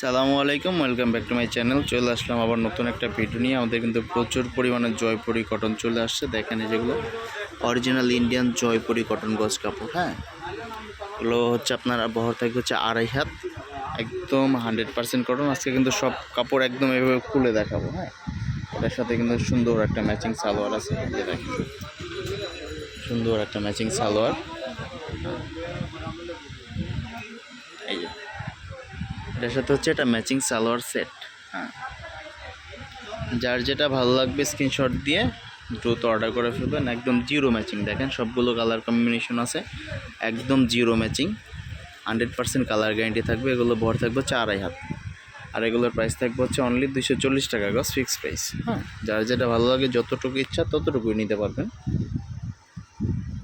সালামু আলাইকুম, welcome back to my channel. চলে আসলাম আবার নতুন একটা ভিডিও নিয়ে। আমাদের কিন্তু প্রচুর পরিমাণে জয়পুরি কটন চলে আসছে। দেখেন যেগুলো অরিজিনাল ইন্ডিয়ান জয়পুরি কটন গজ কাপড় হ্যাঁ? এগুলো হচ্ছে আপনার বহর থাকবে হচ্ছে আড়াই হাত। একদম হান্ড্রেড পার্সেন্ট কটন আজকে কিন্তু সব কাপড় একদম এভাবে খুলে দেখাবো হ্যাঁ? এটার সাথে কিন্তু সুন্দর একটা ম্যাচিং সালোয়ার আছে। সুন্দর একটা ম্যাচিং সালোয়ার এই যে এটার সাথে হচ্ছে এটা ম্যাচিং সালোয়ার সেট হ্যাঁ। যার যেটা ভালো লাগবে স্ক্রিনশট দিয়ে দ্রুত অর্ডার করে ফেলবেন। একদম জিরো ম্যাচিং দেখেন সবগুলো কালার কম্বিনেশন আছে। একদম zero matching hundred percent colour guarantee থাকবে। এগুলো ভর থাকবে চার আড়াই হাত। আর এগুলোর প্রাইস থাকবে হচ্ছে অনলি দুশো চল্লিশ টাকা গজ ফিক্স প্রাইস হ্যাঁ। যার যেটা ভালো লাগে, যতটুকু ইচ্ছা ততটুকুই নিতে পারবেন।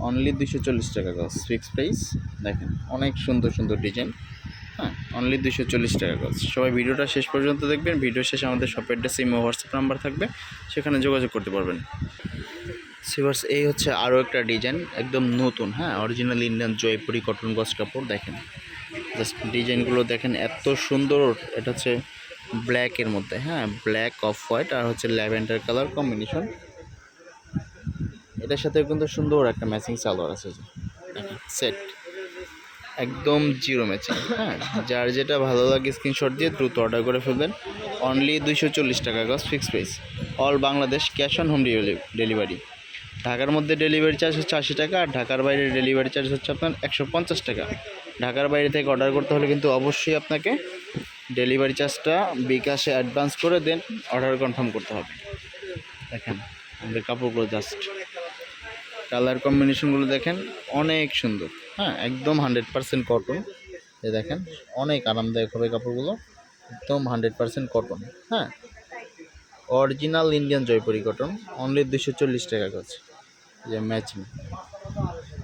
অনলি দুশো চল্লিশ টাকা গজ ফিক্স প্রাইস দেখেন, অনেক সুন্দর সুন্দর ডিজাইন হ্যাঁ অনলি দুশো চল্লিশ টাকা গজ সবাই ভিডিওটা শেষ পর্যন্ত দেখবেন। ভিডিও শেষে আমাদের শপের ড্রেসে ইমো হোয়াটসঅ্যাপ নাম্বার থাকবে। সেখানে যোগাযোগ করতে পারবেন। সিভার্স এই হচ্ছে আরও একটা ডিজাইন একদম নতুন হ্যাঁ অরিজিনাল ইন্ডিয়ান জয়পুরি কটন গজ কাপড়, দেখেন। জাস্ট ডিজাইনগুলো দেখেন, এত সুন্দর, এটা হচ্ছে ব্ল্যাকের মধ্যে হ্যাঁ ব্ল্যাক অফ হোয়াইট আর হচ্ছে ল্যাভেন্ডার কালার কম্বিনেশন এটার সাথে কিন্তু সুন্দর একটা ম্যাচিং সালোয়ার আছে সেট একদম জিরো ম্যাচিং হ্যাঁ? যার যেটা ভালো লাগে স্ক্রিনশট দিয়ে দ্রুত অর্ডার করে ফেলবেন। অনলি দুইশো চল্লিশ টাকা গজ fix price all Bangladesh cash on home delivery ঢাকার মধ্যে ডেলিভারি চার্জ হচ্ছে আশি টাকা, আর ঢাকার বাইরে ডেলিভারি চার্জ হচ্ছে আপনার একশো পঞ্চাশ টাকা। ঢাকার বাইরে থেকে অর্ডার করতে হলে কিন্তু অবশ্যই আপনাকে ডেলিভারি চার্জটা বিকাশে অ্যাডভান্স করে দেন অর্ডার কনফার্ম করতে হবে। দেখেন, আমাদের কাপড়গুলো জাস্ট কালার কম্বিনেশনগুলো দেখেন, অনেক সুন্দর। হ্যাঁ একদম হান্ড্রেড পারসেন্ট কটন এ দেখেন, অনেক আরামদায়ক হবে কাপড়গুলো। একদম হান্ড্রেড পারসেন্ট কটন হ্যাঁ original Indian Jaipuri cotton only দুশো চল্লিশ টাকা গেছে যে ম্যাচিং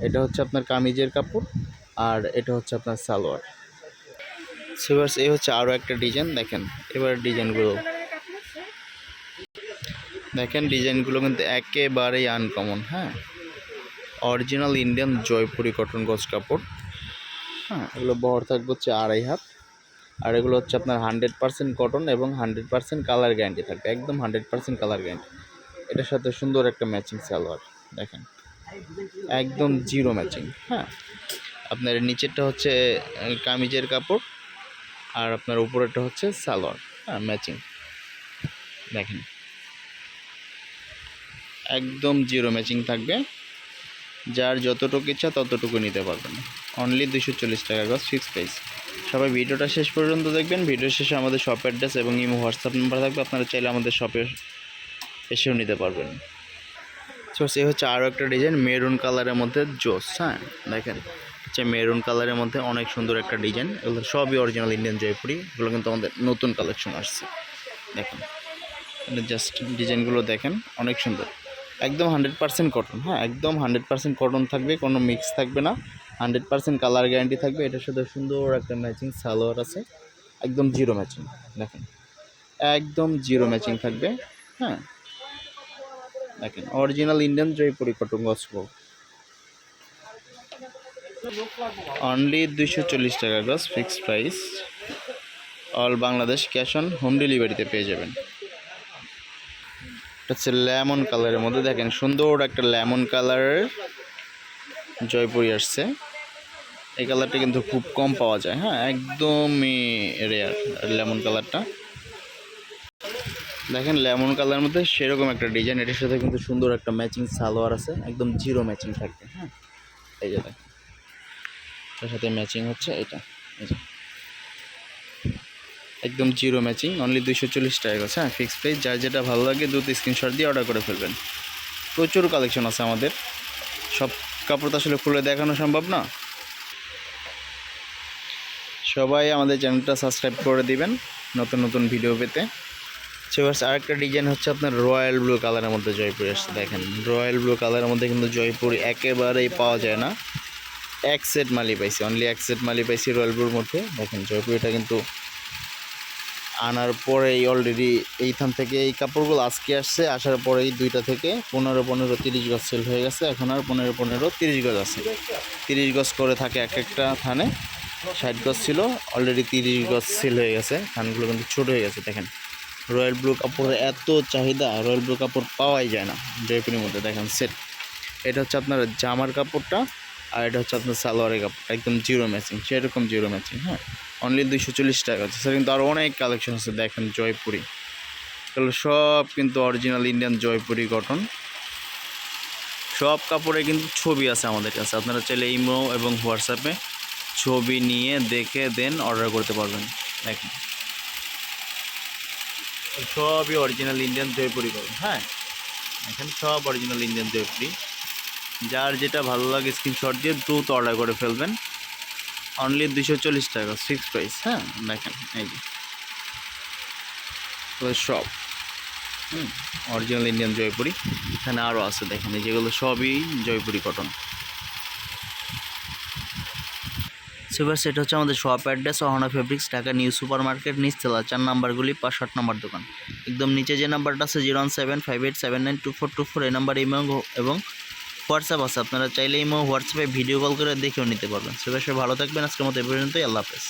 এটা হচ্ছে আপনার কামিজের কাপড়, আর এটা হচ্ছে আপনার সালোয়ার। সেভার্স এই হচ্ছে আরও একটা ডিজাইন দেখেন, এবার ডিজাইনগুলো দেখেন ডিজাইনগুলো কিন্তু একেবারেই আনকমন হ্যাঁ। অরিজিনাল ইন্ডিয়ান জয়পুরি কটন গজ কাপড়। হ্যাঁ এগুলো বহর থাকবে হচ্ছে আড়াই হাত। আর এগুলো হচ্ছে আপনার হান্ড্রেড পার্সেন্ট কটন এবং হান্ড্রেড পার্সেন্ট কালার গ্যারান্টি থাকবে, একদম হান্ড্রেড পার্সেন্ট কালার গ্যারান্টি। এটার সাথে সুন্দর একটা ম্যাচিং সালোয়ার, দেখেন। একদম জিরো ম্যাচিং হ্যাঁ। আপনার নিচেরটা হচ্ছে কামিজের কাপড় আর আপনার উপরেরটা হচ্ছে সালোয়ার হ্যাঁ ম্যাচিং। দেখেন। একদম জিরো ম্যাচিং থাকবে। যার যতটুকু ইচ্ছা ততটুকু নিতে পারবেন। অনলি দুশো চল্লিশ টাকা গজ ফিক্স প্রাইস সবাই ভিডিওটা শেষ পর্যন্ত দেখবেন। ভিডিও শেষে আমাদের শপ অ্যাড্রেস এবং ইমো হোয়াটসঅ্যাপ নাম্বার থাকবে। আপনারা চাইলে আমাদের শপে এসেও নিতে পারবেন। সো সে হচ্ছে আরও একটা ডিজাইন মেরুন কালারের মধ্যে জোস হ্যাঁ? দেখেন, হচ্ছে মেরুন কালারের মধ্যে অনেক সুন্দর একটা ডিজাইন এগুলো সবই অরিজিনাল ইন্ডিয়ান জয়পুরি। এগুলো কিন্তু আমাদের নতুন কালেকশন আসছে। দেখেন জাস্ট ডিজাইনগুলো দেখেন, অনেক সুন্দর। একদম হান্ড্রেড পার্সেন্ট কটন হ্যাঁ একদম হান্ড্রেড পার্সেন্ট কটন থাকবে, কোনো মিক্স থাকবে না। হান্ড্রেড পার্সেন্ট কালার গ্যারান্টি থাকবে এটার সাথে সুন্দর একটা ম্যাচিং সালোয়ার আছে, একদম জিরো ম্যাচিং দেখেন। একদম জিরো ম্যাচিং থাকবে হ্যাঁ। দেখেন অরিজিনাল ইন্ডিয়ান জয়পুরি কটন গস্প অনলি দুইশো চল্লিশ টাকা গজ fixed price all Bangladesh cash on home ডেলিভারিতে পেয়ে যাবেন। হচ্ছে লেমন কালারের মধ্যে। দেখেন, সুন্দর একটা লেমন কালারের জয়পুরি আসছে। এই কালারটা কিন্তু খুব কম পাওয়া যায়। হ্যাঁ একদমই রেয়ার লেমন কালারটা। দেখেন, লেমন কালারের মধ্যে সেরকম একটা ডিজাইন এটার সাথে কিন্তু সুন্দর একটা ম্যাচিং সালোয়ার আছে। একদম জিরো ম্যাচিং থাকবে। হ্যাঁ এই যে দেখেন। এটার সাথে ম্যাচিং হচ্ছে এটা। এই যে। একদম জিরো ম্যাচিং অনলি দুইশো চল্লিশ টাকা গেছে। হ্যাঁ ফিক্স প্রাইস যার যেটা ভালো লাগে দ্রুত স্ক্রিনশট দিয়ে অর্ডার করে ফেলবেন। প্রচুর কালেকশন আছে আমাদের। সব কাপড় তো আসলে খুলে দেখানো সম্ভব না। সবাই আমাদের চ্যানেলটা সাবস্ক্রাইব করে দিবেন, নতুন নতুন ভিডিও পেতে। সেবার্স আরেকটা ডিজাইন হচ্ছে আপনার রয়্যাল ব্লু কালারের মধ্যে জয়পুরি আসছে, দেখেন। রয়্যাল ব্লু কালারের মধ্যে কিন্তু জয়পুরি একেবারেই পাওয়া যায় না। এক সেট মালি পাইছি অনলি এক সেট মালি পাইছি রয়্যাল ব্লুর মধ্যে। দেখেন জয়পুরিটা কিন্তু আনার পরেই অলরেডি এইখান থেকে এই কাপড়গুলো আজকে আসছে, আসার পরেই দুইটা থেকে পনেরো পনেরো, তিরিশ গজ সেল হয়ে গেছে। এখন আর পনেরো পনেরো, তিরিশ গজ আছে। তিরিশ গজ করে থাকে এক একটা থানে। ষাট গজ ছিল অলরেডি তিরিশ গজ সেল হয়ে গেছে। থানগুলো কিন্তু ছোটো হয়ে গেছে, দেখেন। রয়্যাল ব্লু কাপড়ের এত চাহিদা, রয়্যাল ব্লু কাপড় পাওয়াই যায় না জয়পুরের মধ্যে, দেখেন সেট এটা হচ্ছে আপনার জামার কাপড়টা, আর এটা হচ্ছে আপনার সালোয়ারের কাপড়, একদম জিরো ম্যাচিং সেরকম জিরো ম্যাচিং হ্যাঁ। অনলি দুইশো চল্লিশ টাকা আছে। স্যার কিন্তু আরও অনেক কালেকশন আছে, দেখেন জয়পুরি। তাহলে সব কিন্তু অরিজিনাল ইন্ডিয়ান জয়পুরি কটন সব কাপড়ে কিন্তু ছবি আছে আমাদের কাছে। আপনারা চাইলে ইমো এবং হোয়াটসঅ্যাপে ছবি নিয়ে দেখে দেন অর্ডার করতে পারবেন। দেখেন। সবই অরিজিনাল ইন্ডিয়ান জয়পুরি পাবেন হ্যাঁ? এখানে সব অরিজিনাল ইন্ডিয়ান জয়পুরি। যার যেটা ভালো লাগে স্ক্রিনশট দিয়ে দ্রুত অর্ডার করে ফেলবেন। অনলি দুশো চল্লিশ টাকা ফিক্স প্রাইস হ্যাঁ? দেখেন, এই যে। সব, হুম অরিজিনাল ইন্ডিয়ান জয়পুরি। এখানে আরও আছে, দেখেন যেগুলো সবই জয়পুরি কটন সুপার সেট হচ্ছে আমাদের shop address Ahona fabrics Dhaka new super market নিচতলা, চার নাম্বারগুলি, পাঁচ ষাট নাম্বার দোকান। একদম নিচে যে নাম্বারটা আছে zero one seven five eight seven nine two four two four এই নাম্বার এবং হোয়াটসঅ্যাপ আছে, আপনারা চাইলে ইমো, হোয়াটসঅ্যাপে ভিডিও কল করে দেখেও নিতে পারবেন। সবাই ভালো থাকবেন, আজকের মতো এ পর্যন্তই, আল্লাহ হাফেজ।